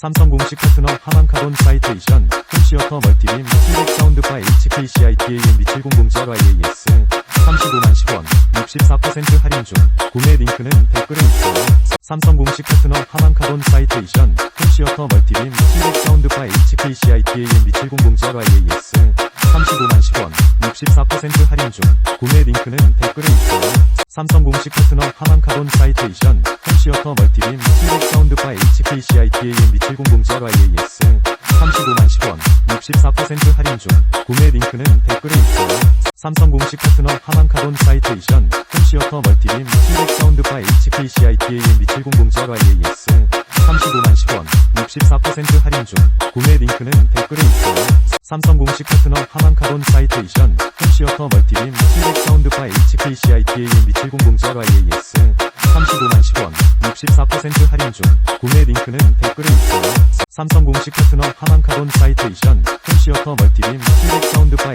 삼성 공식 파트너 하만카돈 사이테이션 홈시어터 멀티빔 트랙 사운드바 HKCI DAMB 700ZRIAS 35만 10원 64% 할인 중 구매 링크는 댓글에 있어요. 삼성 공식 파트너 하만카돈 사이테이션 홈시어터 멀티빔 트랙 사운드바 HKCI DAMB 700ZRIAS 35만 10원 64% 할인 중 구매 링크는 댓글에 있어요. 삼성 공식 파트너 하만카돈 사이테이션 홈 시어터 멀티빔 힐록 사운드바 HKCI TAMB7007YAS 35만 10원 64% 할인 중 구매 링크는 댓글에 있어요 삼성 공식 파트너 하만카돈 사이테이션 홈시어터 멀티빔 힐록 사운드바 HKCI TAMB7007YAS 35만 10원 64% 할인 중 구매 링크는 댓글에 있어요 삼성 공식 파트너 하만카돈 사이테이션 홈시어터 멀티빔 힐록 사운드바 HKCI TAMB7007YAS 64% 할인 중 구매 링크는 댓글에 있어요. 삼성 공식 파트너 하만카돈 사이테이션 홈시어터 멀티빔 트랙 사운드바